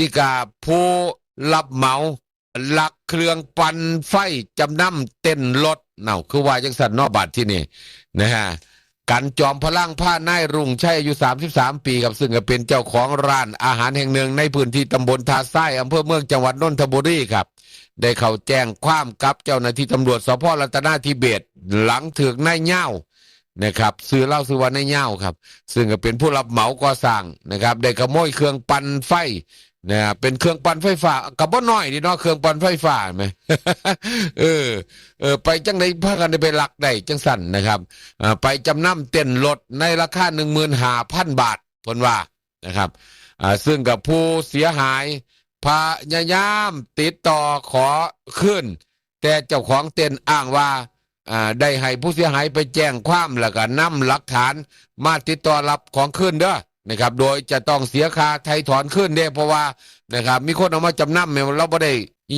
นี่กาผู้รับเหมาหลักเครื่องปั่นไฟจำนำเต้นรถเน่าคือว่าจังสันนอกบาทที่นี่นะฮะกันจอมพลังผ้านายรุ่งชัยอายุ 33 ปีครับซึ่งก็เป็นเจ้าของร้านอาหารแห่งหนึ่งในพื้นที่ตำบลทาไส้อำเภอเมืองจังหวัดนนทบุรีครับ ได้เข้าแจ้งความกับเจ้าหน้าที่ตำรวจสพรัตนาธิเบศหลังถึกนายเง่านะครับซื้อเหล้าซื้อวันนายเง่าครับ ซึ่งก็เป็นผู้รับเหมาก่อสร้างนะครับ ได้ขโมยเครื่องปั่นไฟ นะเป็นเครื่องปั่นไฟฟ้ากับบ่น้อยดีเนาะเครื่องปั่นไฟฟ้าไหมเออเออไปจังไดพากันได้ไปลักได้จังสั่นนะครับอไปจำนำเต้นรถในราคาหนึ่งหมื่นห้าพันบาทพนว่านะครับอ่าซึ่งกับผู้เสียหายพยายามติดต่อขอขึ้น แต่เจ้าของเต้นอ้างว่าอ่าได้ให้ผู้เสียหายไปแจ้งความแล้วก็นำหลักฐานมาติดต่อรับของขึ้นเด้อ นะครับ โดยจะต้องเสียค่าไทยถอนขึ้นเด้เพราะว่านะครับ มีคนเอามาจำนำเนี่ยเราไม่ได้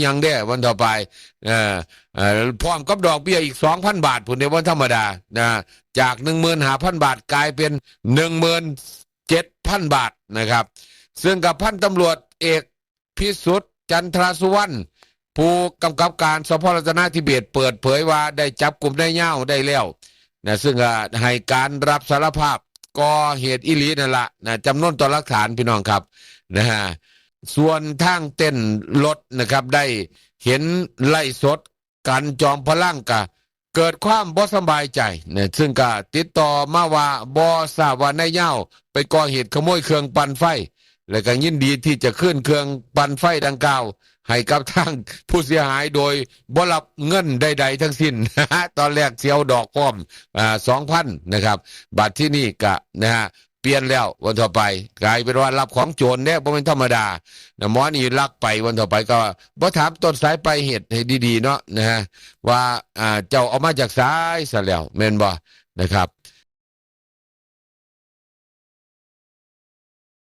ยังเด้วันต่อไปเอ่อพร้อมกับดอกเบี้ยอีกสองพันบาทผุนเดียววันธรรมดานะจากหนึ่งหมื่นห้าพันบาทกลายเป็นหนึ่งหมื่นเจ็ดพันบาทนะครับ ซึ่งกับพันตำรวจเอกพิสุทธิ์จันทราสุวรรณผู้กำกับการสพรัตนาธิเบศเปิดเผยว่าได้จับกลุ่มได้เง่าได้แล้วนะซึ่งให้การรับสารภาพ ก่อเหตุอิลีนั่นละนะจำนวนต่อหลักฐานพี่น้องครับนะฮะส่วนทางเต้นรถนะครับ ได้เห็นไล่สดกันจอมพลังกะเกิดความบ่สบายใจนะซึ่งก็ติดต่อมาว่าบอสาบว่านายเง่าไปก่อเหตุขโมยเครื่องปั่นไฟ และก็ยินดีที่จะขึ้นเครื่องปั่นไฟดังกล่าว ให้กับทางผู้เสียหายโดยบ่รับเงินใดๆทั้งสิ้นตอนแรกเสียวดอกพร้อมอ่าสองพันนะครับบัตรที่นี่กะนะฮะเปลี่ยนแล้ววันต่อไป กลายเป็นว่ารับของโจรเนี่ยบ่เป็นธรรมดานะหมอนี่ลักไปวันต่อไปก็บ่ถามต้นสายไปเหตุให้ดีๆเนาะนะฮะว่าอ่าเจ้าเอามาจากสายซะแล้วแม่นบ่นะครับ